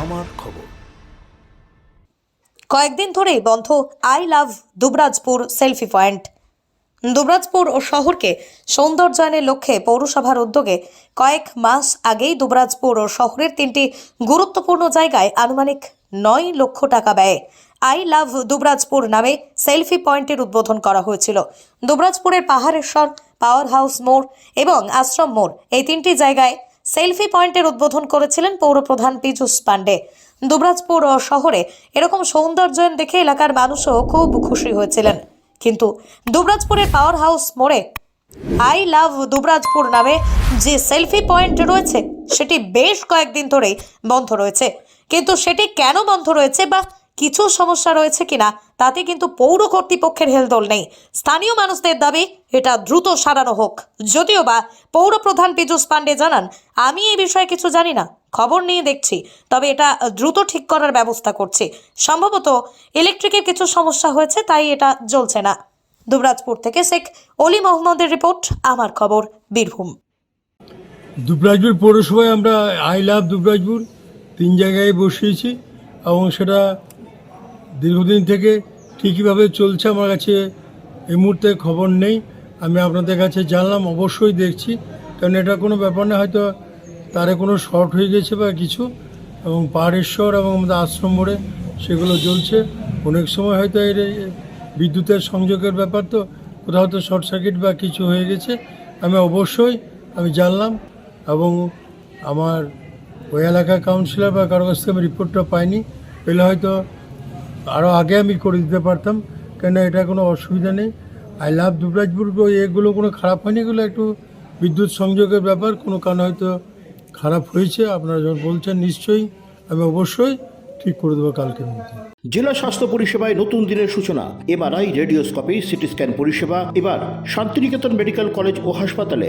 আমার খবর। কয়েকদিন ধরেই বন্ধ I love Dubrajpur selfie point. Dubrajpur ও শহরকে সৌন্দর্যায়নের লক্ষ্যে পৌরসভার উদ্যোগে কয়েক মাস আগেই দুবরাজপুর ও শহরের তিনটি গুরুত্বপূর্ণ জায়গায় আনুমানিক নয় লক্ষ টাকা ব্যয়ে আই লাভ দুবরাজপুর নামে সেলফি পয়েন্টের উদ্বোধন করা হয়েছিল। দুবরাজপুরের পাহাড়েশ্বর পাওয়ার হাউস মোড় এবং আশ্রম মোড় এই তিনটি জায়গায় সেলফি পয়েন্টের উদ্বোধন করেছিলেন পৌরপ্রধান পীযূষ পাণ্ডে। দুবরাজপুর শহরে এরকম সৌন্দর্যায়ন দেখে এলাকার মানুষও খুব খুশি হয়েছিলেন। কিন্তু দুবরাজপুরের পাওয়ার হাউস মোড়ে আই লাভ দুবরাজপুর নামে যে সেলফি পয়েন্ট রয়েছে, সেটি বেশ কয়েকদিন ধরেই বন্ধ রয়েছে। কিন্তু সেটি কেন বন্ধ রয়েছে বা কিছু সমস্যা রয়েছে কিনা তাতে কিন্তু পৌর কর্তৃপক্ষের হেলদোল নেই। স্থানীয় মানুষদের দাবি, এটা দ্রুত সারানো হোক। যদিও বা পৌর প্রধান পীযূষ পাণ্ডে জানান, আমি এই বিষয়ে কিছু জানি না, খবর নিয়ে দেখছি, তবে এটা দ্রুত ঠিক করার ব্যবস্থা করছি। সম্ভবত ইলেকট্রিকের কিছু সমস্যা হয়েছে, তাই এটা জ্বলছে না। দুবরাজপুর থেকে শেখ অলি মোহাম্মদের রিপোর্ট, আমার খবর, বীরভূম। দুবরাজপুর পৌরসভায় আমরা আই লাভ দুবরাজপুর, তিন জায়গায় বসিয়েছি এবং সেটা দীর্ঘদিন থেকে ঠিকইভাবে চলছে আমার কাছে এই মুহূর্তে খবর নেই। আমি আপনাদের কাছে জানলাম, অবশ্যই দেখছি। কারণ এটা কোনো ব্যাপার না, হয়তো তারে কোনো শর্ট হয়ে গেছে বা কিছু এবং পাহাড়েশ্বর এবং আমাদের আশ্রম মোড়ে সেগুলো জ্বলছে। অনেক সময় হয়তো এর বিদ্যুতের সংযোগের ব্যাপার তো, কোথাও হয়তো শর্ট সার্কিট বা কিছু হয়ে গেছে। আমি অবশ্যই, আমি জানলাম এবং আমার ওই এলাকার কাউন্সিলর বা কারও কাছ থেকে আমি রিপোর্টটা পাইনি। পেলে হয়তো আরও আগে আমি করে দিতে পারতাম কেন এটা কোনো অসুবিধা নেই। আই লাভ দুবরাজপুর এগুলো কোনো খারাপ হয়নি, এগুলো একটু বিদ্যুৎ সংযোগের ব্যাপার, কোনো কারণে হয়তো খারাপ হয়েছে, আপনারা যখন বলছেন নিশ্চয়ই, আমি অবশ্যই ঠিক করে দেবো কালকের মধ্যে। জেলা স্বাস্থ্য পরিষেবায় নতুন দিনের সূচনা, এমআরআই, রেডিওস্কোপি সিটি স্ক্যান পরিষেবা, এবার শান্তিনিকেতন মেডিকেল কলেজ ও হাসপাতালে